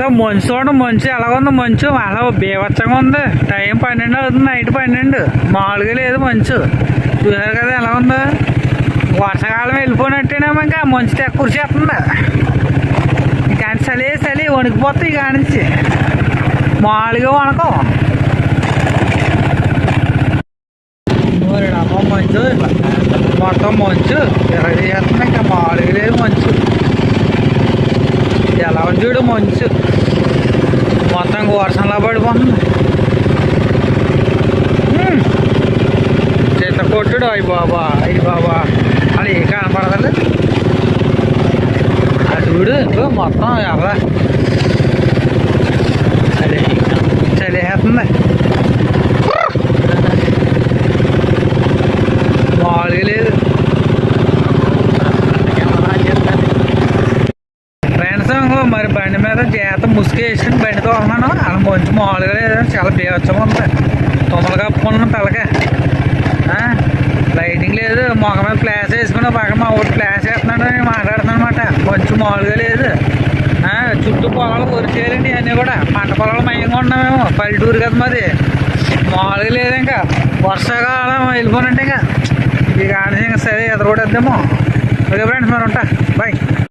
Friends మంచు చూడండి మంచు. ఎలా ఉంది మంచు? అలా బీభత్సంగా ఉంది. టైం పన్నెండు అవుతుంది నైట్ పన్నెండు. మామూలుగా లేదు మంచు. చూసారు కదా ఎలా ఉందో? వర్షాకాలం వెళ్ళిపోయినట్టేనేమో ఇంకా మంచు తెగ ఇంకా చలి చలి వణికిపోతాయి ఇక నుంచి మామూలుగా వణకం. మంచు. మొత్తం మంచు. ఇరవై చేస్తుంది ఇంకా మామూలుగా లేదు మంచు చూడు మంచు. మొత్తం వర్షంలా పడిపోతుంది. చేత చిత్త కొట్టుడు అయ్యి బాబా అయ్యి బాబా. అది ఏ కనపడదు అది చూడు మొత్తం ఎలా చలి చలివేస్తుంది మామూలుగా లేదు ఫ్రెండ్స్ మరి బండి మీద చేత ముసుగేసి బండితో ఉన్నాను అలా మంచి మామూలుగా లేదు. చాలా బీవచ్చం ఉంది. తుమ్మలు కప్పుకున్నాను తలకే. లైటింగ్ లేదు. మొగ మీద ప్లాస్ వేసుకుని పక్కన మా ఊరు ప్లాస్ వేస్తున్నాడు నేను మాట్లాడుతున్నాను అనమాట మంచి మామూలుగా లేదు. చుట్టూ పొలాలు కొరిచేయాలండి అన్నీ కూడా. పంట పొలాలు మయంగా ఉన్నామేమో. పల్లెటూరు కదా మాది. మామూలుగా లేదు ఇంకా. వర్షాకాలం వెళ్ళిపోనంటే ఇంకా. ఇక ఆడ ఇంకా సరే ఎదరగొడేద్దాము ఓకే ఫ్రెండ్స్ మరి ఉంటా. బాయ్